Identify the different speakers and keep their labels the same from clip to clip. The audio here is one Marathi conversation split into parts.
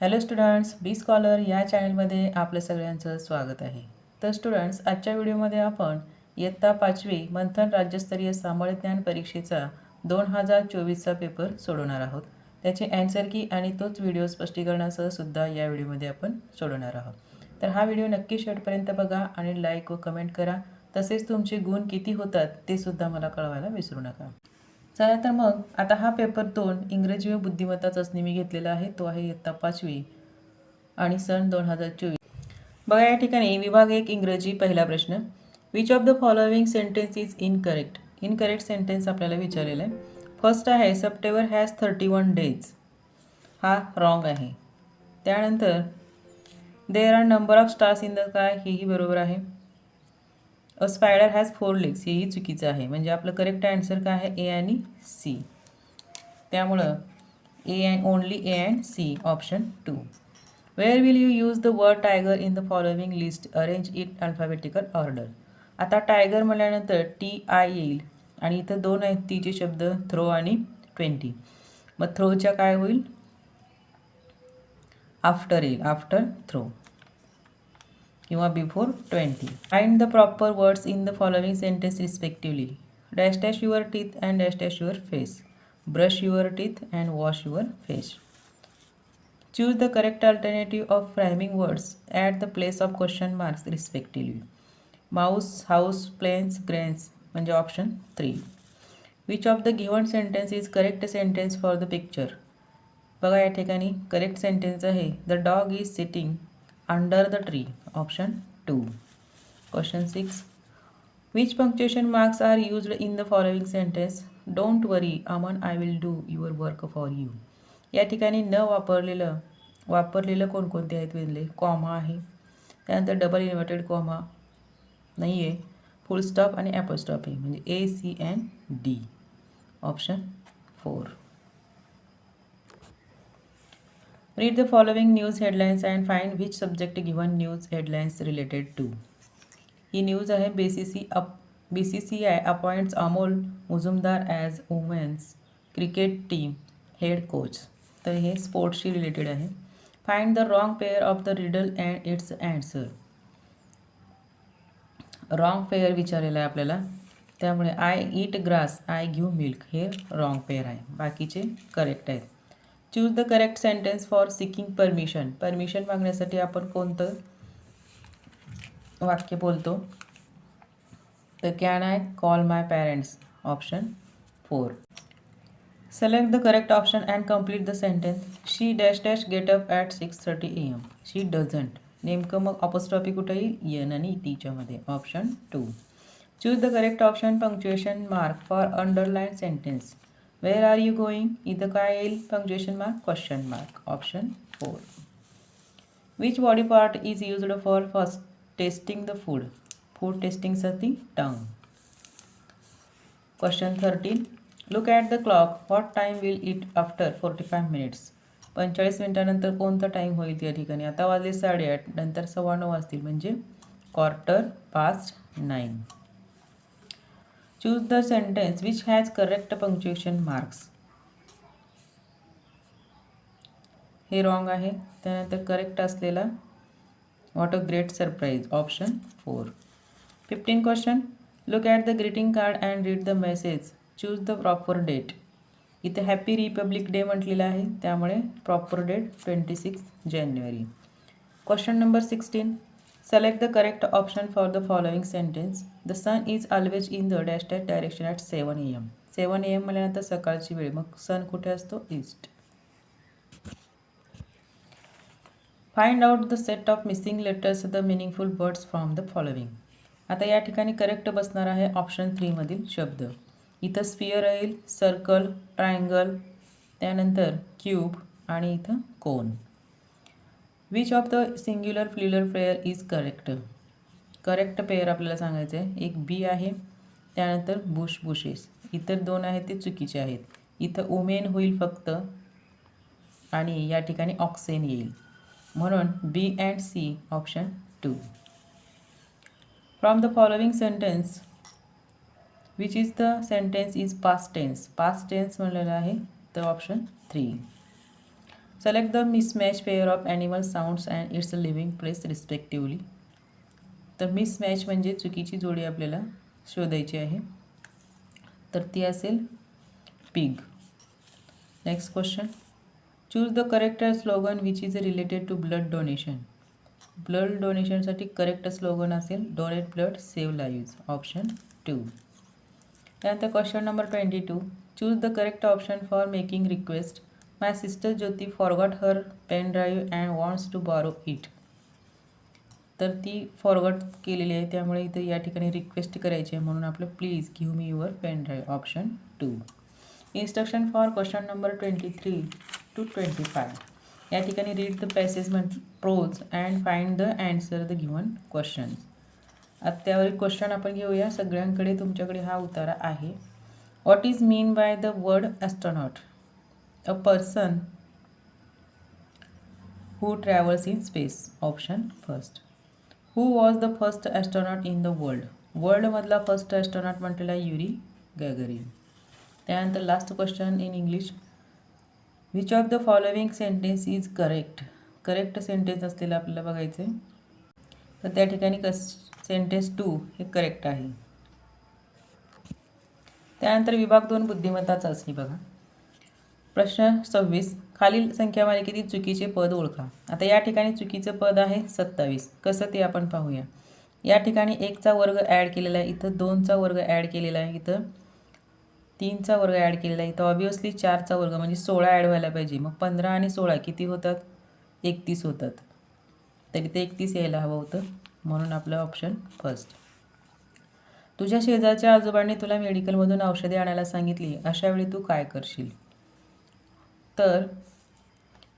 Speaker 1: हॅलो स्टुडंट्स बी स्कॉलर या चॅनलमध्ये आपलं सगळ्यांचं स्वागत आहे. तर स्टुडंट्स आजच्या व्हिडिओमध्ये आपण इयत्ता पाचवी मंथन राज्यस्तरीय सामर्थ्यज्ञान परीक्षेचा दोन हजार चोवीसचा पेपर सोडवणार आहोत. त्याचे अँसर की आणि तोच व्हिडिओ स्पष्टीकरणासह सुद्धा या व्हिडिओमध्ये आपण सोडवणार आहोत. तर हा व्हिडिओ नक्की शेवटपर्यंत बघा आणि लाईक व कमेंट करा. तसेच तुमचे गुण किती होतात ते सुद्धा मला कळवायला विसरू नका. चला तर मग आता हा पेपर दोन इंग्रजी व बुद्धिमत्ता चाचणी मी घेतलेला आहे तो आहे इयत्ता पाचवी आणि सन दोन हजार चोवीस. बघा या ठिकाणी विभाग एक इंग्रजी पहिला प्रश्न. Which of the following sentence is incorrect incorrect sentence आपल्याला विचारलेलं आहे. फर्स्ट आहे September has thirty one days हा रॉंग आहे. त्यानंतर there are number of stars in the काय हेही बरोबर आहे. A spider has four legs हेही चुकीचं आहे. म्हणजे आपलं करेक्ट आन्सर काय आहे? ए आणि सी त्यामुळं A and only A and C option two where will you use the word tiger in the following list arrange it alphabetical order आता टायगर म्हटल्यानंतर टी आय येईल. आणि इथं दोन आहेत. तीचे शब्द थ्रो आणि ट्वेंटी मग थ्रोच्या काय होईल? आफ्टर येईल. After throw किंवा before twenty find the proper words in the following sentence respectively dash dash your teeth and dash dash your face brush your teeth and wash your face choose the correct alternative of rhyming words at the place of question marks respectively mouse house plains grains म्हणजे option three which of the given sentence is correct sentence for the picture बघा या ठिकाणी करेक्ट सेंटेन्स आहे the dog is sitting under the tree option two question six which punctuation marks are used in the following sentence don't worry Aman I will do your work for you या ठिकाणी न वापरलेलं वापरलेलं कोणकोणते आहेत वेधले कॉमा आहे. त्यानंतर डबल इन्व्हर्टेड कॉमा नाही आहे फुल स्टॉप आणि ॲपल स्टॉप आहे म्हणजे A C and D option four Read the following news headlines and find which subject given news headlines related to. ही न्यूज आहे B C C up B C C I appoints Amol Muzumdar as women's cricket team head coach तर हे स्पोर्ट्सशी रिलेटेड आहे. Find the wrong pair of the riddle and its answer wrong pair विचारलेलं आहे आपल्याला. त्यामुळे आय ईट ग्रास आय घेऊ मिल्क हे रॉंग पेअर आहे. बाकीचे करेक्ट आहेत. Choose the correct sentence for seeking permission permission मागण्यासाठी आपण कोणतं वाक्य बोलतो? तर can I call my parents option four select the correct option and complete the sentence she dash dash get up at six thirty A M she doesn't नेमकं मग ऑपोस्टॉपी कुठं येईल यन आणि टीच्यामध्ये option two choose the correct option punctuation mark for underline sentence where are you going इथं काय येईल punctuation mark question mark option four which body part is used for first tasting the food food टेस्टिंगसाठी tongue question thirteen look at the clock what time will it after forty five minutes पंचेचाळीस मिनिटानंतर कोणता टाईम होईल त्या ठिकाणी आता वाजले साडेआठ नंतर सव्वा नऊ वाजतील म्हणजे quarter past nine Choose the sentence which has correct punctuation marks हे रॉंग आहे. त्यानंतर करेक्ट असलेला what a great surprise option four fifteen question look at the greeting card and read the message choose the proper date इथे हॅपी रिपब्लिक डे म्हटलेलं आहे. त्यामुळे proper date twenty six January question number sixteen Select the correct option for the following sentence. The sun is always in the dash dash direction at 7 am. 7 am म्हटल्यानंतर सकाळची वेळ. मग सन कुठे असतो? East find out the set of missing letters the meaningful words from the following आता या ठिकाणी करेक्ट बसणार आहे ऑप्शन थ्रीमधील शब्द. इथं स्पियर येईल सर्कल ट्रायंगल त्यानंतर क्यूब आणि इथं cone which of the singular plural pair is correct correct pair आपल्याला सांगायचं आहे एक बी आहे त्यानंतर बुश बुशेस इतर दोन आहेत ते चुकीचे आहेत. इथं उमेन होईल फक्त आणि या ठिकाणी ऑक्सेन येईल. म्हणून B and C option two from the following sentence which is the sentence is past tense past tense म्हणलेलं आहे तर option three Select the mismatch pair of animal sounds and its living place respectively. तर मिसमॅच म्हणजे चुकीची जोडी आपल्याला शोधायची आहे. तर ती असेल pig next question choose the correct slogan which is related to blood donation blood डोनेशनसाठी correct slogan असेल donate blood save lives option two त्यानंतर question number twenty two choose the correct option for making request my sister Jyoti forgot her pen drive and wants to borrow it तर ती फॉरगॉट केलेली आहे. त्यामुळे इथं या ठिकाणी रिक्वेस्ट करायची आहे. म्हणून आपलं please give me your pen drive option two instruction for question number twenty three to twenty five या ठिकाणी रीड द पॅसेज म्हण prose and find the answer the given questions आता त्यावरील क्वेश्चन आपण घेऊया. सगळ्यांकडे तुमच्याकडे हा उतारा आहे. What is mean by the word astronaut a person who travels in space option first who was the first astronaut in the world वर्ल्डमधला first astronaut म्हटलेला युरी गॅगरीन. त्यानंतर last question in English which of the following sentence is correct correct sentence असलेलं आपल्याला बघायचं आहे तर त्या ठिकाणी कस सेंटेन्स टू हे करेक्ट आहे. त्यानंतर विभाग दोन बुद्धिमत्ता चाचणी बघा. प्रश्न सव्वीस. खालील संख्यामालिकेतील चुकीचे पद ओळखा. आता या ठिकाणी चुकीचं पद आहे सत्तावीस. कसं ते आपण पाहूया. या ठिकाणी एकचा वर्ग ॲड केलेला आहे. इथं दोनचा वर्ग ॲड केलेला आहे. इथं तीनचा वर्ग ॲड केलेला आहे. इथं ऑबियसली चारचा वर्ग म्हणजे सोळा ॲड व्हायला पाहिजे. मग पंधरा आणि सोळा किती होतात? एकतीस होतात. तरी ते एकतीस यायला हवं होतं. म्हणून आपलं ऑप्शन फर्स्ट तुझ्या शेजारच्या आजोबांनी तुला मेडिकलमधून औषधे आणायला सांगितली. अशावेळी तू काय करशील? तर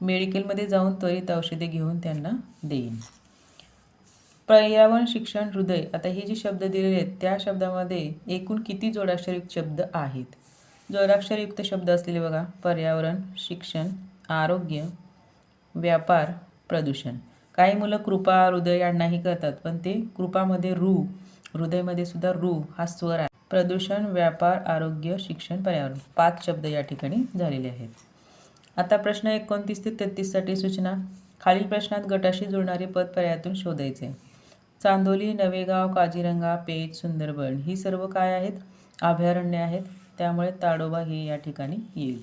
Speaker 1: मेडिकलमध्ये जाऊन त्वरित औषधे घेऊन त्यांना देईन. पर्यावरण शिक्षण हृदय आता हे जे शब्द दिलेले आहेत त्या शब्दामध्ये एकूण किती जोडाक्षरयुक्त शब्द आहेत? जोडाक्षरयुक्त शब्द असलेले बघा पर्यावरण शिक्षण आरोग्य व्यापार प्रदूषण. काही मुलं कृपा हृदय यांनाही करतात पण ते कृपामध्ये रू हृदयमध्ये सुद्धा रू हा स्वर आहे. प्रदूषण व्यापार आरोग्य शिक्षण पर्यावरण. पाच शब्द या ठिकाणी झालेले आहेत. आता प्रश्न एकोणतीस ते तेहतीससाठी सूचना. खालील प्रश्नात गटाशी जुळणारे पद पर्यायातून शोधायचे. चांदोली नवेगाव काजीरंगा पेज सुंदरबन ही सर्व काय आहेत? अभयारण्य आहेत. त्यामुळे ताडोबा हे या ठिकाणी येईल.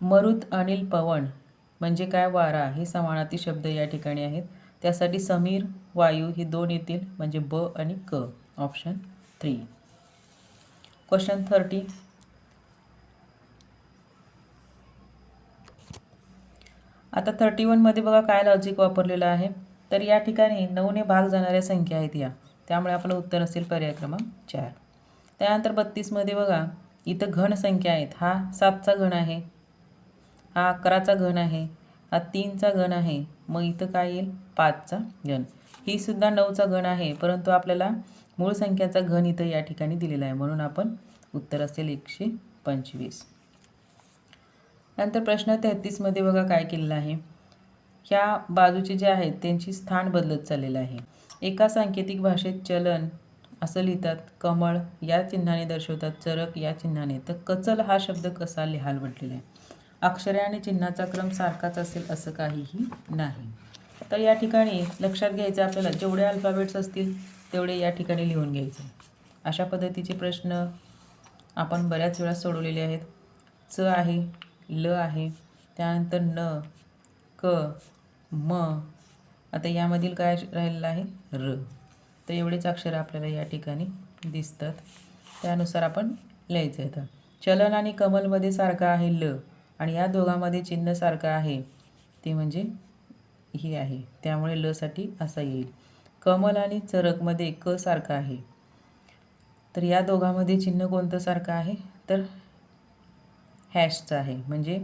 Speaker 1: मरुत अनिल पवन म्हणजे काय? वारा हे समानार्थी शब्द या ठिकाणी आहेत. त्यासाठी समीर वायू हे दोन येतील. म्हणजे ब आणि क. Option three. Question thirty. आता थर्टी वनमध्ये बघा काय लॉजिक वापरलेलं आहे. तर या ठिकाणी नऊने भाग जाणाऱ्या संख्या आहेत या. त्यामुळे आपलं उत्तर असेल पर्याय क्रमांक चार. त्यानंतर बत्तीसमध्ये बघा इथं घन संख्या आहेत. हा सातचा घन आहे. हा अकराचा घन आहे. हा तीनचा घन आहे. मग इथं काय येईल? पाचचा घन. ही सुद्धा नऊचा घन आहे परंतु आपल्याला मूळ संख्याचा घन इथं या ठिकाणी दिलेला आहे. म्हणून आपण उत्तर असेल एकशे पंचवीस. नंतर प्रश्न तेहतीसमध्ये बघा काय केलेलं आहे. ह्या बाजूचे जे आहेत त्यांची स्थान बदलत चाललेलं आहे. एका सांकेतिक भाषेत चलन असं लिहितात कमळ या चिन्हाने दर्शवतात चरक या चिन्हाने. तर कचल हा शब्द कसा लिहाल म्हटलेला आहे? अक्षरे आणि चिन्हाचा क्रम सारखाच असेल असं काहीही नाही. तर या ठिकाणी लक्षात घ्यायचं आपल्याला जेवढे अल्फाबेट्स असतील तेवढे या ठिकाणी लिहून घ्यायचे अशा पद्धतीचे प्रश्न आपण बऱ्याच वेळा सोडवलेले आहेत. च आहे ल आहे. त्यानंतर न क म. आता यामधील काय राहिलेलं आहे? र. तर एवढेच अक्षरं आपल्याला या ठिकाणी दिसतात. त्यानुसार आपण लिहायचं आहे चलन आणि कमलमध्ये सारखं आहे ल आणि या दोघांमध्ये चिन्ह सारखं आहे. ते म्हणजे हे आहे. त्यामुळे लसाठी असा येईल. कमल आणि चरकमध्ये क सारखं आहे. तर या दोघांमध्ये चिन्ह कोणतं सारखं आहे? तर हॅशचं आहे. म्हणजे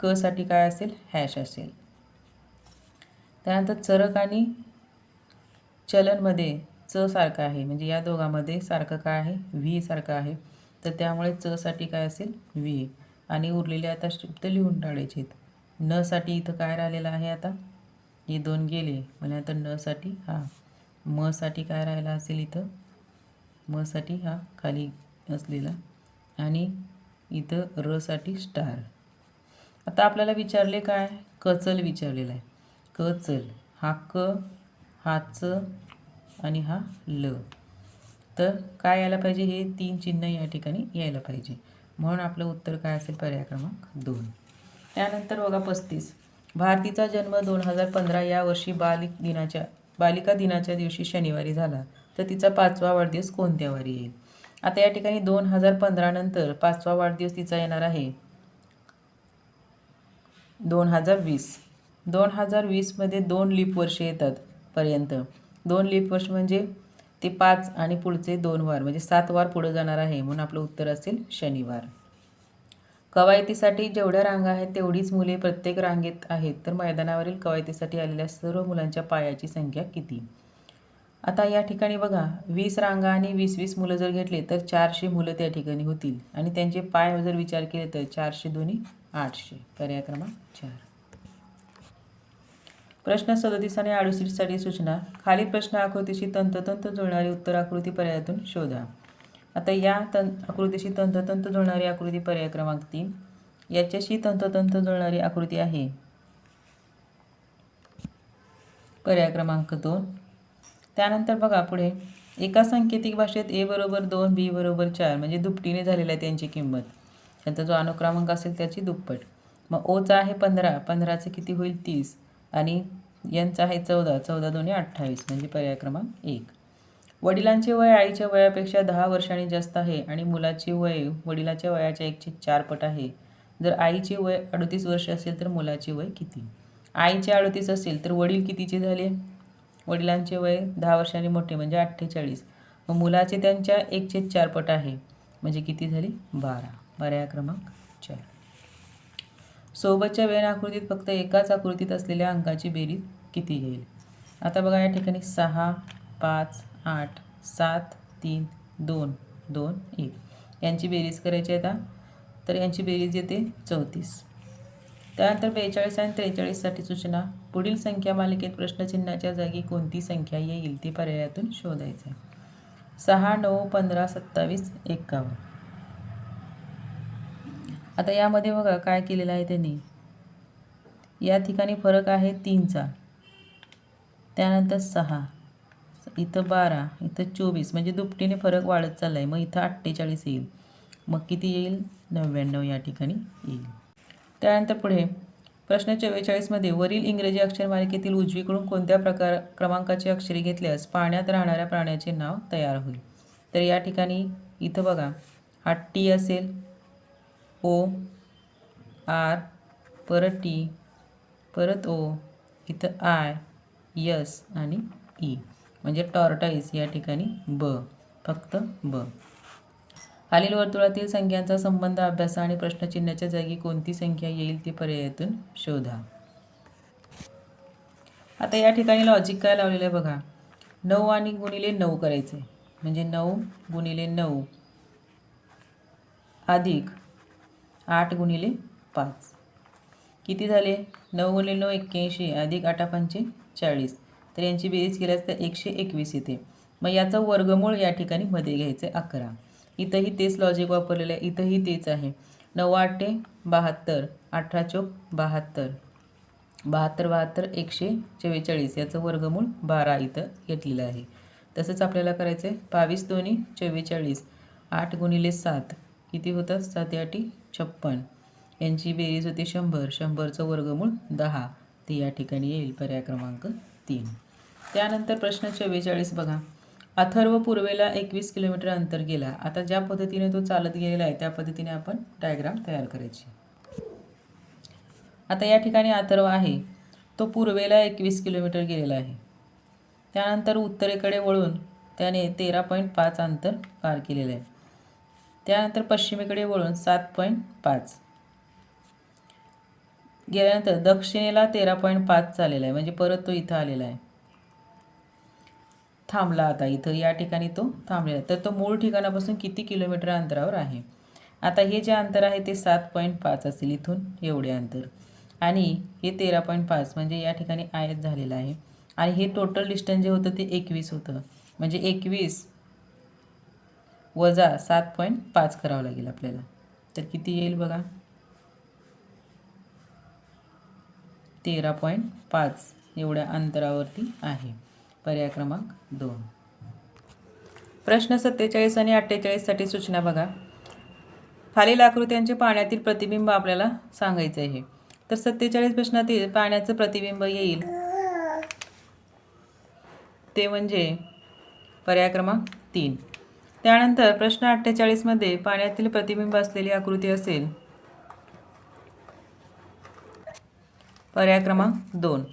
Speaker 1: कसाठी काय असेल? हॅश असेल. त्यानंतर चरक आणि चलनमध्ये च सारखं आहे. म्हणजे या दोघांमध्ये सारखं काय आहे? व्ही सारखं आहे. तर त्यामुळे च साठी काय असेल? व्ही. आणि उरलेले आता शब्द लिहून टाळायचे आहेत. न साठी इथं काय राहिलेलं आहे आता? हे दोन गेले. म्हणजे आता न साठी हा. म साठी काय राहिला असेल इथं? म साठी हा खाली असलेला. आणि इथं र साठी स्टार. आता आपल्याला विचारले काय? कचल विचारलेला आहे. कचल हा क हा च आणि हा ल. तर काय यायला पाहिजे? हे तीन चिन्ह या ठिकाणी यायला पाहिजे. म्हणून आपलं उत्तर काय असेल? पर्याय क्रमांक दोन. त्यानंतर बघा पस्तीस. भारतीचा जन्म दोन हजार पंधरा या वर्षी बालिक दिनाच्या बालिका दिनाच्या दिवशी शनिवारी झाला. तर तिचा पाचवा वाढदिवस कोणत्या वारी येईल? आता या ठिकाणी दोन हजार पंधरानंतर पाचवा वाढदिवस तिचा येणार आहे. दोन हजार वीस. दोन हजार वीसमध्ये दोन लीप वर्ष येतात पर्यंत. दोन लीप वर्ष म्हणजे ते पाच आणि पुढचे दोन वार म्हणजे सात वार पुढे जाणार आहे म्हणून आपलं उत्तर असेल शनिवार. कवायतीसाठी जेवढ्या रांगा आहेत तेवढीच मुले प्रत्येक रांगेत आहेत. तर मैदानावरील कवायतीसाठी आलेल्या सर्व मुलांच्या पायाची संख्या किती? आता या ठिकाणी बघा वीस रांगा आणि वीस वीस मुलं जर घेतले तर चारशे मुलं त्या ठिकाणी होतील. आणि त्यांचे पाय जर विचार केले तर चारशे दोन्ही आठशे. पर्याय क्रमांक चार. प्रश्न सदतीस आणि अडुसष्टसाठी सूचना. खालील प्रश्न आकृतीशी तंतोतंत जुळणारी उत्तर आकृती पर्यायातून शोधा. आता या तं आकृतीशी तंतोतंत जुळणारी आकृती पर्याय क्रमांक तीन. याच्याशी तंतोतंत जुळणारी आकृती आहे. पर्याय क्रमांक दोन. त्यानंतर बघा पुढे. एका सांकेतिक भाषेत ए बरोबर दोन बी बरोबर चार म्हणजे दुपटीने झालेलं आहे त्यांची किंमत. त्यांचा जो अनुक्रमांक असेल त्याची दुप्पट. मग ओचा आहे पंधरा पंधराचं किती होईल? तीस. आणि यांचा आहे चौदा चौदा दोन्ही अठ्ठावीस म्हणजे पर्याय क्रमांक एक. वडिलांचे वय आईच्या वयापेक्षा दहा वर्षांनी जास्त आहे आणि मुलाचे वय वडिलाच्या वयाच्या एकशे चार पट आहे. जर आईचे वय अडतीस वर्ष असेल तर मुलाचे वय किती? आईचे अडतीस असेल तर वडील कितीचे झाले? वडिलांचे वय दहा वर्षांनी मोठे म्हणजे अठ्ठेचाळीस. मग मुलाचे त्यांच्या एकशे चार पट आहे. म्हणजे किती झाली? बारा. पर्याय क्रमांक चार. सोबतच्या वेळ आकृतीत फक्त एकाच आकृतीत असलेल्या अंकाची बेरीज किती येईल? आता बघा या ठिकाणी सहा पाच आठ सात तीन दोन दोन एक. यांची बेरीज करायची आहे आता. तर यांची बेरीज येते चौतीस. त्यानंतर बेचाळीस आणि त्रेचाळीससाठी सूचना. पुढील संख्या मालिकेत प्रश्नचिन्हाच्या जागी कोणती संख्या येईल ते पर्यायातून शोधायचं आहे सहा नऊ पंधरा सत्तावीस एक्कावन्न आता यामध्ये बघा काय केलेलं आहे त्यांनी. या ठिकाणी फरक आहे तीनचा. त्यानंतर सहा इथं बारा इथं चोवीस. म्हणजे दुपटीने फरक वाढत चालला आहे मग इथं अठ्ठेचाळीस येईल. मग किती येईल? नव्याण्णव या ठिकाणी येईल. त्यानंतर पुढे. प्रश्न चव्वेचाळीसमध्ये वरील इंग्रजी अक्षरमालिकेतील उजवीकडून कोणत्या प्रकार क्रमांकाची अक्षरे घेतल्यास पाण्यात राहणाऱ्या प्राण्याचे नाव तयार होईल? तर या ठिकाणी इथं बघा. हा टी असेल. ओ आर परत टी परत ओ. इथं आय यस आणि ई. म्हणजे टॉर्टाईस या ठिकाणी ब. फक्त ब. खालील वर्तुळातील संख्यांचा संबंध अभ्यासा आणि प्रश्नचिन्हाच्या जागी कोणती संख्या येईल ते पर्यायातून शोधा. आता या ठिकाणी लॉजिक काय लावलेलं आहे बघा. नऊ आणि गुणिले नऊ करायचे. म्हणजे नऊ गुणिले नऊ अधिक आठ गुणिले पाच. किती झाले? नऊ गुणिले नऊ एक्क्याऐंशी अधिक आठा पंचे चाळीस तर यांची बेरीज केल्यास तर एकशे एकवीस येते. मग याचं वर्गमूळ या ठिकाणी मध्ये घ्यायचं आहे अकरा. इथंही तेच लॉजिक वापरलेलं आहे इथंही तेच आहे. नऊ आठे बहात्तर अठरा चौक बहात्तर. बहात्तर बहात्तर एकशे चव्वेचाळीस याचं वर्गमूळ बारा इथं घेतलेलं आहे. तसंच आपल्याला करायचं आहे बावीस दोन्ही चव्वेचाळीस आठ गुणिले सात. किती होतं? सात आठी छप्पन. यांची बेरीज होती शंभर. शंभरचं वर्गमूळ दहा. ते या ठिकाणी येईल पर्याय क्रमांक तीन. त्यानंतर प्रश्न चव्वेचाळीस बघा. अथर्व पूर्वेला एकवीस किलोमीटर अंतर गेला. आता ज्या पद्धतीने तो चालत गेलेला आहे त्या पद्धतीने आपण डायग्राम तयार करायची. आता या ठिकाणी अथर्व आहे. तो पूर्वेला एकवीस किलोमीटर गेलेला आहे. त्यानंतर उत्तरेकडे वळून त्याने तेरा पॉईंट पाच अंतर पार केलेलं आहे. त्यानंतर पश्चिमेकडे वळून सात पॉईंट पाच. गेल्यानंतर दक्षिणेला तेरा पॉईंट पाच चाललेला आहे. म्हणजे परत तो इथं आलेला आहे. थांबला आता इथं. या ठिकाणी तो थांबलेला तर तो मूळ ठिकाणापासून किती किलोमीटर अंतरावर आहे? आता हे जे अंतर आहे ते सात पॉईंट पाच असेल इथून एवढे अंतर. आणि हे तेरा पॉईंट पाच म्हणजे या ठिकाणी आयत झालेलं आहे. आणि हे टोटल डिस्टन्स जे होतं ते एकवीस होतं. म्हणजे एकवीस वजा सात पॉईंट पाच करावं लागेल आपल्याला. तर किती येईल बघा? तेरा पॉईंट पाच एवढ्या अंतरावरती आहे. पर्याय क्रमांक दोन. प्रश्न सत्तेचाळीस आणि अठ्ठेचाळीससाठी सूचना बघा. खालील आकृत्यांचे पाण्यातील प्रतिबिंब आपल्याला सांगायचे आहे. तर सत्तेचाळीस प्रश्नातील पाण्याचं प्रतिबिंब येईल. ते म्हणजे पर्याय क्रमांक तीन. त्यानंतर प्रश्न अठ्ठेचाळीसमध्ये पाण्यातील प्रतिबिंब असलेली आकृती असेल. पर्याय क्रमांक दोन.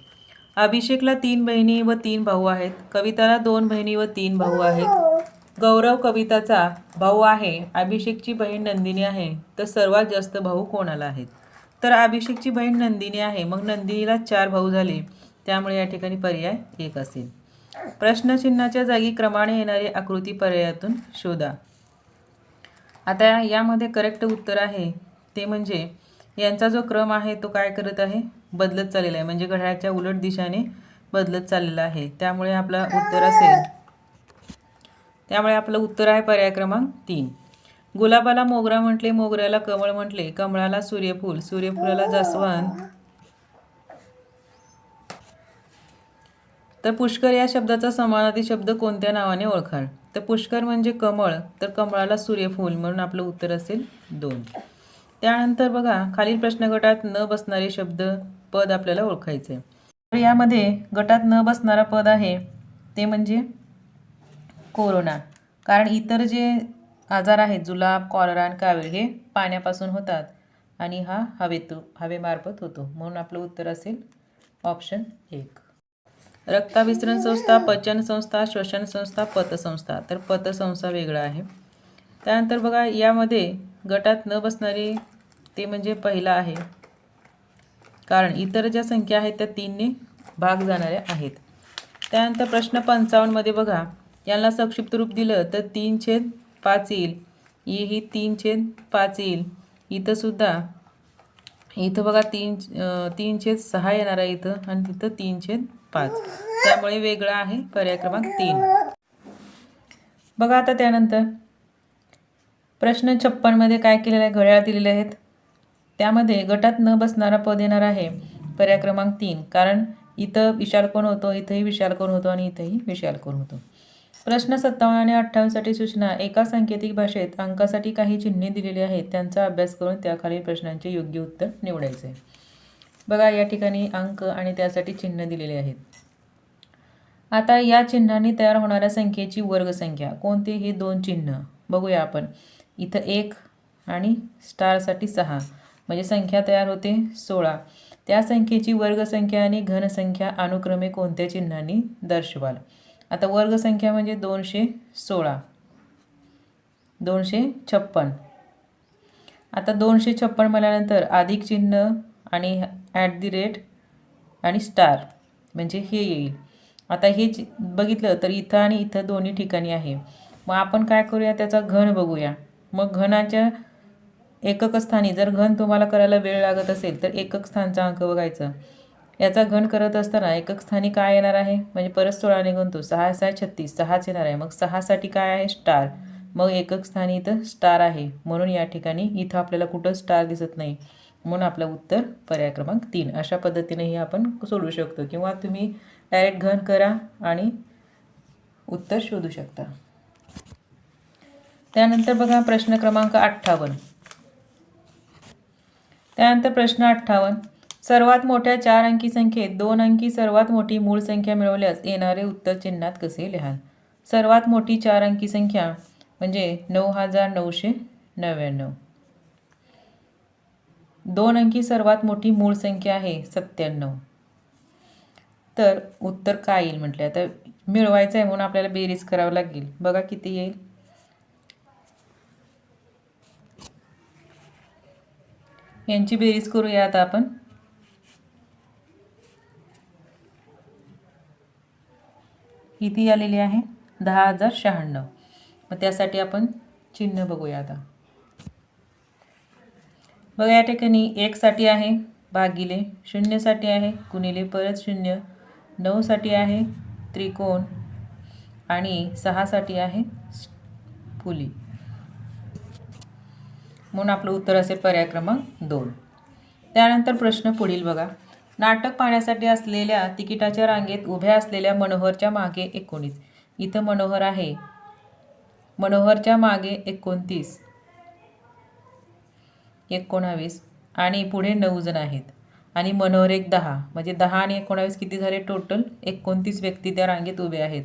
Speaker 1: अभिषेकला तीन बहिणी व तीन भाऊ आहेत. कविताला दोन बहिणी व तीन भाऊ आहेत. गौरव कविताचा भाऊ आहे. अभिषेकची बहीण नंदिनी आहे. तर सर्वात जास्त भाऊ कोणाला आहेत? तर अभिषेकची बहीण नंदिनी आहे. मग नंदिनीला चार भाऊ झाले. त्यामुळे या ठिकाणी पर्याय एक असेल. प्रश्नचिन्हाच्या जागी क्रमाने येणारी आकृती पर्यायातून शोधा. आता यामध्ये करेक्ट उत्तर आहे. ते म्हणजे यांचा जो क्रम आहे तो काय करत आहे? बदलत चाललेला आहे. म्हणजे घड्याळाच्या उलट दिशाने बदलत चाललेला आहे. त्यामुळे आपला उत्तर असेल. त्यामुळे आपलं उत्तर आहे पर्याय क्रमांक तीन. गुलाबाला मोगरा म्हटले मोगऱ्याला कमळ म्हटले. कमळाला सूर्यफूल. सूर्यफुलाला जास्वंद. तर पुष्कर या शब्दाचा समानार्थी शब्द कोणत्या नावाने ओळखाल? तर पुष्कर म्हणजे कमळ. तर कमळाला सूर्यफूल म्हणून आपलं उत्तर असेल दोन. त्यानंतर बघा खालील प्रश्न गटात न बसणारे शब्द पद आपल्याला ओळखायचे. तर यामध्ये गटात न बसणारा पद आहे ते म्हणजे कोरोना. कारण इतर जे आजार आहेत जुलाब कॉलरा आणि कावीळ हे पाण्यापासून होतात आणि हा हवेतू हवेमार्फत होतो. म्हणून आपलं उत्तर असेल ऑप्शन एक. रक्ताभिसरण संस्था पचन संस्था श्वसन संस्था पतसंस्था. तर पतसंस्था वेगळा आहे. त्यानंतर बघा यामध्ये गटात न बसणारी ते म्हणजे पहिला आहे. कारण इतर ज्या संख्या आहेत त्या तीनने भाग जाणाऱ्या आहेत. त्यानंतर प्रश्न पंचावन्नमध्ये बघा. यांना संक्षिप्त रूप दिलं तर तीन छेद पाच येईल. ही ही तीन छेद पाच येईल. इथंसुद्धा इथं बघा तीन तीन छेद सहा येणार आहे इथं आणि तिथं तीन छेद पाच. त्यामुळे वेगळं आहे पर्याय क्रमांक तीन. बघा आता त्यानंतर. प्रश्न छप्पनमध्ये काय केलेलं आहे? घड्याळ दिलेले आहेत. त्यामध्ये गटात न बसणारा पद येणार आहे. पर्याय क्रमांक तीन. कारण इथं विशाल कोण होतो इथंही विशाल कोण होतो आणि इथंही विशाल कोण होतो. प्रश्न सत्तावन्न आणि अठ्ठावन्नसाठी सूचना. एका सांकेतिक भाषेत अंकासाठी काही चिन्हे दिलेली आहेत. त्यांचा अभ्यास करून त्याखालील प्रश्नांचे योग्य उत्तर निवडायचे. बघा या ठिकाणी अंक आणि त्यासाठी चिन्ह दिलेले आहेत. आता या चिन्हांनी तयार होणाऱ्या संख्येची वर्गसंख्या. कोणती? हे दोन चिन्ह. बघूया आपण. इथं एक आणि स्टारसाठी सहा. म्हणजे संख्या तयार होते सोळा. त्या संख्येची वर्गसंख्या आणि घनसंख्या अनुक्रमे कोणत्या चिन्हांनी दर्शवाल? आता वर्गसंख्या म्हणजे दोनशे सोळा. दोनशे छप्पन. आता दोनशे छप्पन म्हटल्यानंतर अधिक चिन्ह आणि ॲट दी रेट आणि स्टार म्हणजे हे येईल. आता हे चि बघितलं तर इथं आणि इथं दोन्ही ठिकाणी आहे. मग आपण काय करूया? त्याचा घन बघूया. मग घनाच्या एकक स्थानी जर घन तुम्हाला करायला वेळ लागत असेल तर एकक स्थानचा अंक बघायचा. याचा घन करत असताना एकक स्थानी काय येणार आहे? म्हणजे परत सोळाने गुणतो सहा सहा छत्तीस सहाच येणार आहे. मग सहासाठी काय आहे? स्टार. मग एकक स्थानी इथं स्टार आहे. म्हणून या ठिकाणी इथं आपल्याला कुठं स्टार दिसत नाही? म्हणून आपलं उत्तर पर्याय क्रमांक तीन. अशा पद्धतीनेही आपण सोडवू शकतो. किंवा तुम्ही डायरेक्ट घन करा आणि उत्तर शोधू शकता. त्यानंतर बघा प्रश्न क्रमांक अठ्ठावन्न. त्यानंतर प्रश्न अठ्ठावन्न. सर्वात मोठ्या चार अंकी संख्येत दोन अंकी सर्वात मोठी मूळ संख्या मिळवल्यास येणारे उत्तर चिन्हात कसे लिहाल? सर्वात मोठी चार अंकी संख्या म्हणजे नऊ हजार नऊशे नव्याण्णव. दोन अंकी सर्वात मोठी मूळ संख्या आहे सत्त्याण्णव. तर उत्तर काय येईल म्हटलं? तर मिळवायचं आहे म्हणून आपल्याला बेरीज करावं लागेल. बघा किती येईल. यांची बेरीज करूया आता आपण. किती आलेली आहे दहा हजार शहाण्णव. मग त्यासाठी आपण चिन्ह बघूया आता. बघा या ठिकाणी एकसाठी आहे भागिले शून्यसाठी आहे गुणिले परत शून्य नऊसाठी आहे त्रिकोण आणि सहासाठी आहे फुली म्हणून आपलं उत्तर असेल पर्याय क्रमांक दोन. त्यानंतर प्रश्न पुढील बघा. नाटक पाहण्यासाठी असलेल्या तिकिटाच्या रांगेत उभ्या असलेल्या मनोहरच्या मागे एकोणीस. इथं मनोहर आहे. मनोहरच्या मागे एकोणतीस. एकोणावीस. आणि पुढे नऊ जण आहेत. आणि मनोहर एक दहा. म्हणजे दहा आणि एकोणावीस किती झाले? टोटल एकोणतीस व्यक्ती त्या रांगेत उभे आहेत.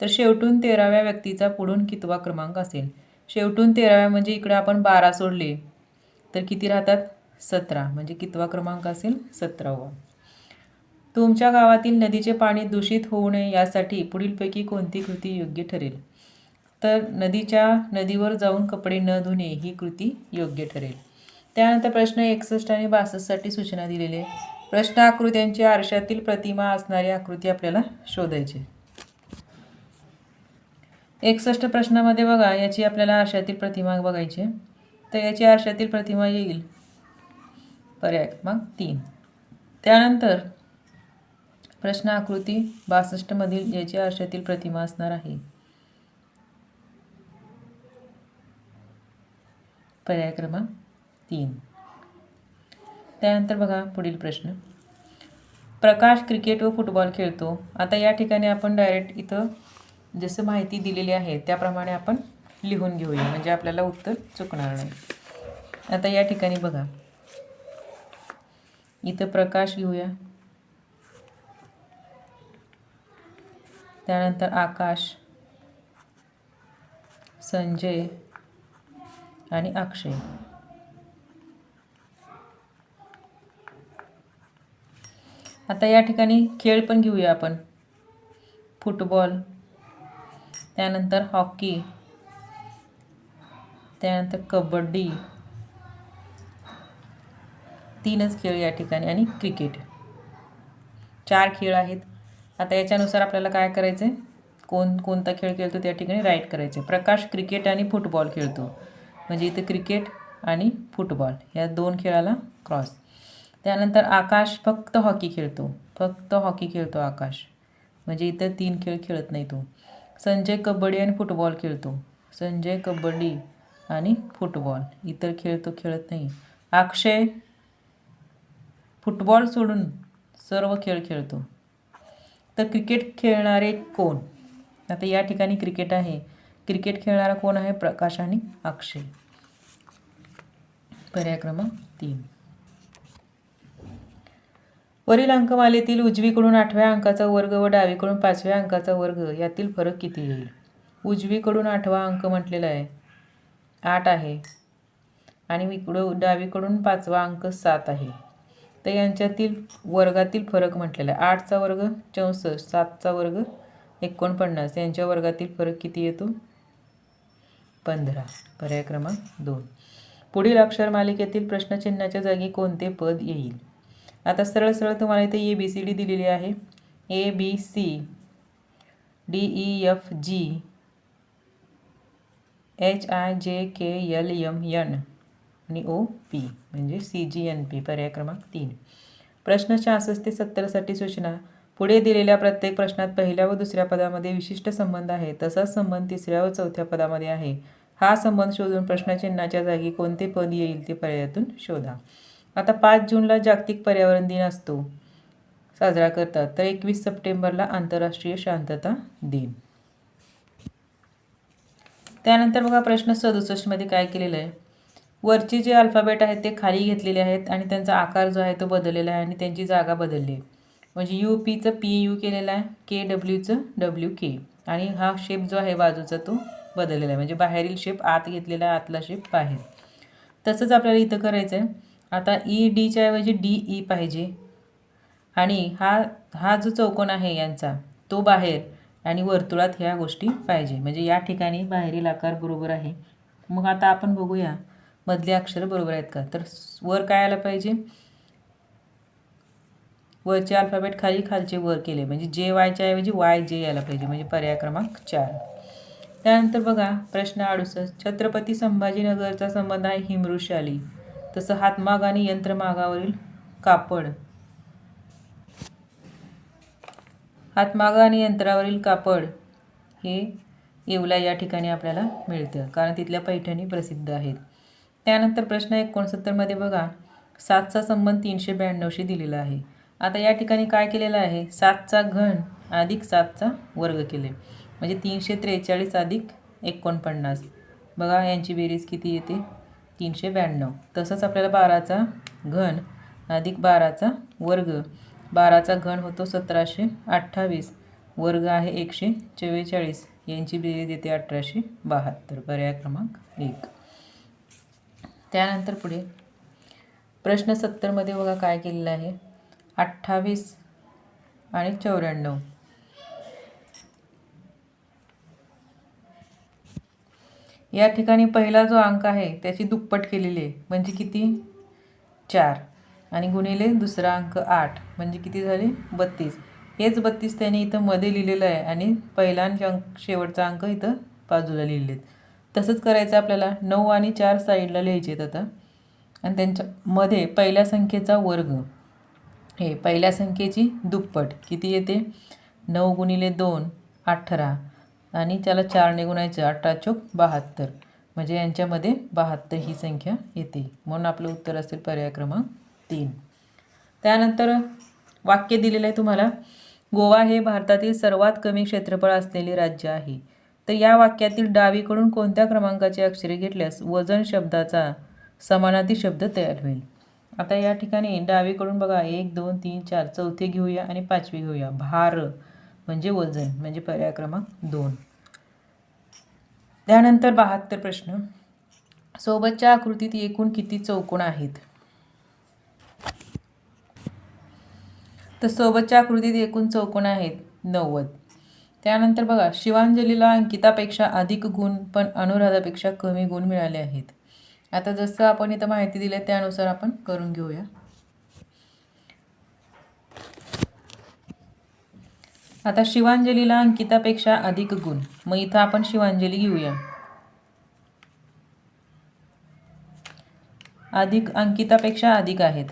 Speaker 1: तर शेवटून तेराव्या व्यक्तीचा पुढून कितवा क्रमांक असेल? शेवटून तेराव्या म्हणजे इकडे आपण बारा सोडले. तर किती राहतात? सतरा. म्हणजे कितवा क्रमांक असेल? सतरावा. तुमच्या गावातील नदीचे पाणी दूषित होऊ नये यासाठी पुढीलपैकी कोणती कृती योग्य ठरेल? तर नदीच्या नदीवर जाऊन कपडे न धुणे ही कृती योग्य ठरेल. त्यानंतर प्रश्न एकसष्ट आणि बासष्टसाठी सूचना दिलेली आहे प्रश्न आकृत्यांची आरशातील प्रतिमा असणारी आकृती आपल्याला शोधायची एकसष्ट प्रश्नामध्ये बघा याची आपल्याला आरशातील प्रतिमा बघायची आहे. तर याची आरशातील प्रतिमा येईल. पर्याय क्रमांक तीन. त्यानंतर प्रश्न आकृती बासष्टमधील याची आरशातील प्रतिमा असणार आहे. पर्याय क्रमांक तीन. त्यानंतर बघा पुढील प्रश्न. प्रकाश क्रिकेट व फुटबॉल खेळतो. आता या ठिकाणी आपण डायरेक्ट इथं जसं माहिती दिलेली आहे त्याप्रमाणे आपण लिहून घेऊया. म्हणजे आपल्याला उत्तर चुकणार नाही. आता या ठिकाणी बघा. इथं प्रकाश घेऊया त्यानंतर आकाश संजय आणि अक्षय. आता या ठिकाणी खेळ पण घेऊया आपण. फुटबॉल त्यानंतर हॉकी त्यानंतर कबड्डी. तीनच खेळ या ठिकाणी आणि क्रिकेट. चार खेळ आहेत. आता याच्यानुसार आपल्याला काय करायचं आहे कोण कोणता खेळ खेळतो त्या ठिकाणी राईट करायचे प्रकाश क्रिकेट आणि फुटबॉल खेळतो. म्हणजे इथं क्रिकेट आणि फुटबॉल या दोन खेळाला क्रॉस. त्यानंतर आकाश फक्त हॉकी खेळतो. फक्त हॉकी खेळतो आकाश. म्हणजे इथं तीन खेळ खेळत नाही तो. संजय कबड्डी आणि फुटबॉल खेळतो. संजय कबड्डी आणि फुटबॉल. इतर खेळ तो खेळत नाही. अक्षय फुटबॉल सोडून सर्व खेळ खेळतो. तर क्रिकेट खेळणारे कोण? आता या ठिकाणी क्रिकेट आहे. क्रिकेट खेळणारा कोण आहे? प्रकाश आणि अक्षय. पर्याय क्रमांक तीन. वरील अंकमालेतील उजवीकडून आठव्या अंकाचा वर्ग व डावीकडून पाचव्या अंकाचा वर्ग यातील फरक किती येईल? उजवीकडून आठवा अंक म्हटलेला आहे. आठ आहे. आणि इकडं डावीकडून पाचवा अंक सात आहे. तर यांच्यातील वर्गातील फरक म्हटलेला आहे. आठचा वर्ग चौसष्ट सातचा वर्ग एकोणपन्नास. यांच्या वर्गातील फरक किती येतो? पंधरा. पर्याय क्रमांक दोन. पुढील अक्षर मालिकेतील प्रश्नचिन्हाच्या जागी कोणते पद येईल? आता सरळ सरळ तुम्हाला इथे ए बी सी डी दिलेली आहे. A B C D E F G H I J K L M N आणि ओ पी म्हणजे सी जी एन पी पर्याय क्रमांक तीन. प्रश्न सहासष्ट ते सत्तरसाठी सूचना. पुढे दिलेल्या प्रत्येक प्रश्नात पहिल्या व दुसऱ्या पदामध्ये विशिष्ट संबंध आहे. तसाच संबंध तिसऱ्या व चौथ्या पदामध्ये आहे. हा संबंध शोधून प्रश्नचिन्हाच्या जागी कोणते पद येईल ते पर्यायातून शोधा. आता पाच जूनला जागतिक पर्यावरण दिन असतो. साजरा करतात. तर एकवीस सप्टेंबरला आंतरराष्ट्रीय शांतता दिन. त्यानंतर बघा प्रश्न सदुसष्टमध्ये काय केलेलं आहे? वरचे जे अल्फाबेट आहेत ते खाली घेतलेले आहेत आणि त्यांचा आकार जो आहे तो बदललेला आहे आणि त्यांची जागा बदलली आहे. म्हणजे यू पीचं पी यू केलेलं आहे के डब्ल्यूचं डब्ल्यू के आणि हा शेप जो आहे बाजूचा तो बदललेला आहे. म्हणजे बाहेरील शेप आत घेतलेला आहे आतला शेप बाहेर. तसंच आपल्याला इथं करायचं आहे आता e, ई डीच्या ऐवजी डी ई e पाहिजे. आणि हा हा जो चौकोन आहे यांचा तो बाहेर आणि वर्तुळात ह्या गोष्टी पाहिजे. म्हणजे या ठिकाणी बाहेरील आकार बरोबर आहे. मग आता आपण बघूया मधले अक्षर बरोबर आहेत का? तर वर काय आलं पाहिजे? वरचे अल्फाबेट खाली खालचे वर केले. म्हणजे जे वायच्या ऐवजी वाय जे यायला पाहिजे. म्हणजे पर्याय क्रमांक चार. त्यानंतर बघा प्रश्न अडुसष्ट. छत्रपती संभाजीनगरचा संबंध आहे हिमृशाली तसं हातमाग आणि यंत्रमागावरील कापड. हातमाग आणि यंत्रावरील कापड हे येवला या ठिकाणी आपल्याला मिळतं कारण तिथल्या पैठणी प्रसिद्ध आहेत. त्यानंतर प्रश्न एकोणसत्तरमध्ये बघा सातचा संबंध तीनशे ब्याण्णवशी दिलेला आहे. आता या ठिकाणी काय केलेलं आहे? सातचा घन अधिक सातचा वर्ग केले. म्हणजे तीनशे त्रेचाळीस अधिक एकोणपन्नास. बघा यांची बेरीज किती येते? तीनशे ब्याण्णव. तसंच आपल्याला बाराचा घन अधिक बाराचा वर्ग. बाराचा घन होतो सतराशे अठ्ठावीस. वर्ग आहे एकशे चव्वेचाळीस. यांची बेरीज येते अठराशे बहात्तर. पर्याय क्रमांक एक. त्यानंतर पुढे. प्रश्न सत्तरमध्ये बघा काय केलेलं आहे. अठ्ठावीस आणि चौऱ्याण्णव. या ठिकाणी पहिला जो अंक आहे त्याची दुप्पट केलेली आहे. म्हणजे किती? चार. आणि गुणिले दुसरा अंक आठ. म्हणजे किती झाले? बत्तीस. हेच बत्तीस त्याने इथं मध्ये लिहिलेलं आहे आणि पहिला आणि अंक शेवटचा अंक इथं बाजूला लिहिलेत. तसंच करायचं आपल्याला. नऊ आणि चार साईडला लिहायचे आहेत आता. आणि त्यांच्यामध्ये पहिल्या संख्येचा वर्ग. हे पहिल्या संख्येची दुप्पट. किती येते? नऊ गुणिले दोन अठरा. आणि त्याला चारने गुणायचं अठरा चोक बहात्तर. म्हणजे यांच्यामध्ये बहात्तर ही संख्या येते. म्हणून आपलं उत्तर असेल पर्याय क्रमांक तीन. त्यानंतर वाक्य दिलेलं आहे तुम्हाला. गोवा हे भारतातील सर्वात कमी क्षेत्रफळ असलेले राज्य आहे. तर या वाक्यातील डावीकडून कोणत्या क्रमांकाचे अक्षरे घेतल्यास वजन शब्दाचा समानार्थी शब्द तयार होईल? आता या ठिकाणी डावीकडून बघा. एक दोन तीन चार. चौथे घेऊया आणि पाचवी घेऊया. भार म्हणजे वजन म्हणजे पर्याय क्रमांक दोन. त्यानंतर बहात्तर प्रश्न. सोबतच्या आकृतीत एकूण किती चौकोन आहेत? तर सोबतच्या आकृतीत एकूण चौकोन आहेत नव्वद. त्यानंतर बघा शिवांजलीला अंकितापेक्षा अधिक गुण पण अनुराधापेक्षा कमी गुण मिळाले आहेत. आता जसं आपण इथं माहिती दिली त्यानुसार आपण करून घेऊया. आता शिवांजलीला अंकितापेक्षा अधिक गुण. मग इथं आपण शिवांजली घेऊया. अधिक अंकितापेक्षा अधिक आहेत.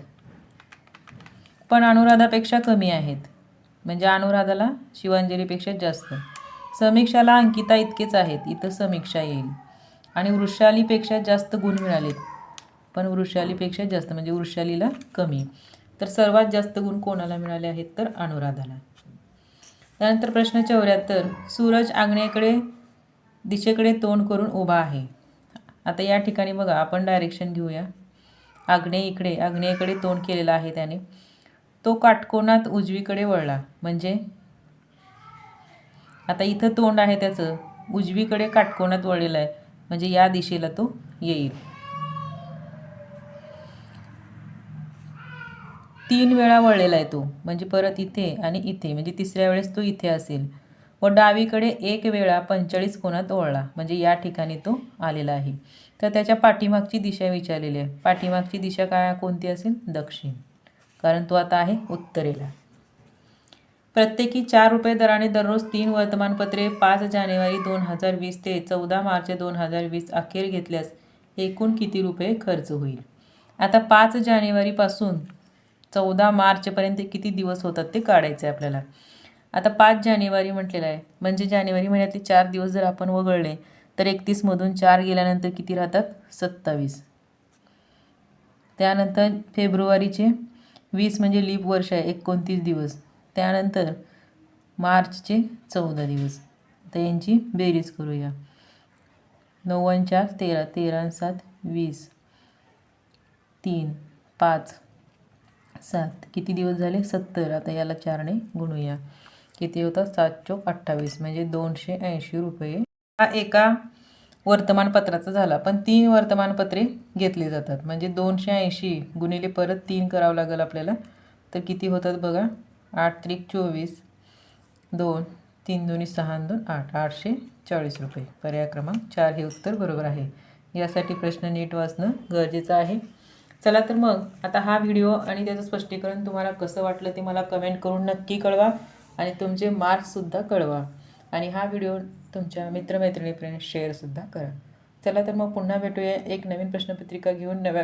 Speaker 1: पण अनुराधापेक्षा कमी आहेत. म्हणजे अनुराधाला शिवांजलीपेक्षा जास्त. समीक्षाला अंकिता इतकेच आहेत. इथं समीक्षा येईल. आणि वृषालीपेक्षा जास्त गुण मिळालेत. पण वृषालीपेक्षा जास्त म्हणजे वृषालीला कमी. तर सर्वात जास्त गुण कोणाला मिळाले आहेत? तर अनुराधाला. त्यानंतर प्रश्न चौऱ्याहत्तर सूरज आग्नेकडे दिशेकडे तोंड करून उभा आहे. आता या ठिकाणी बघा आपण डायरेक्शन घेऊया. आग्नेय इकडे आग्नेयकडे तोंड केलेलं आहे त्याने. तो काटकोनात उजवीकडे वळला. म्हणजे? आता इथं तोंड आहे त्याचं. उजवीकडे काटकोनात वळलेलं आहे. म्हणजे या दिशेला तो येईल. तीन वेळा वळलेला आहे तो. म्हणजे परत इथे आणि इथे. म्हणजे तिसऱ्या वेळेस तो इथे असेल. व डावीकडे एक वेळा पंचेचाळीस कोणात वळला. म्हणजे या ठिकाणी तो आलेला आहे. तर त्याच्या पाठीमागची दिशा विचारलेली आहे. पाठीमागची दिशा काय कोणती असेल? दक्षिण. कारण तो आता आहे उत्तरेला. प्रत्येकी चार रुपये दराने दररोज तीन वर्तमानपत्रे पाच जानेवारी दोन हजार वीस ते चौदा मार्च दोन हजार वीस अखेर घेतल्यास एकूण किती रुपये खर्च होईल? आता पाच जानेवारीपासून चौदा मार्चपर्यंत किती दिवस होतात ते काढायचे आपल्याला. आता पाच जानेवारी म्हटलेलं आहे. म्हणजे जानेवारी महिन्यातले चार दिवस जर आपण वगळले तर एकतीसमधून चार गेल्यानंतर किती राहतात? सत्तावीस. त्यानंतर फेब्रुवारीचे वीस म्हणजे लीप वर्ष आहे एकोणतीस दिवस. त्यानंतर मार्चचे चौदा दिवस. तर यांची बेरीज करूया. नव्वद चार तेरा. तेरा सात वीस. तीन पाच. सात. किती दिवस झाले? सत्तर. आता याला चारने गुणूया. किती होतात सात चोक अठ्ठावीस. म्हणजे दोनशे ऐंशी रुपये. हा एका वर्तमानपत्राचा झाला. पण तीन वर्तमानपत्रे घेतली जातात. म्हणजे दोनशे ऐंशी गुणिले परत तीन करावं लागेल आपल्याला. तर किती होतात बघा? आठ त्रिक चोवीस. दोन. तीन दोन्ही सहा दोन आठ. आठशे चाळीस रुपये. पर्याय क्रमांक चार हे उत्तर बरोबर आहे. यासाठी प्रश्न नीट वाचणं गरजेचं आहे. चला तर मग आता हा व्हिडिओ आणि त्याचं स्पष्टीकरण तुम्हाला कसं वाटलं ते मला कमेंट करून नक्की कळवा आणि तुमचे मार्क्ससुद्धा कळवा. आणि हा व्हिडिओ तुमच्या मित्रमैत्रिणीपर्यंत शेअरसुद्धा करा. चला तर मग पुन्हा भेटूया एक नवीन प्रश्नपत्रिका घेऊन नव्या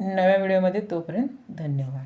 Speaker 1: नव्या व्हिडिओमध्ये तोपर्यंत धन्यवाद.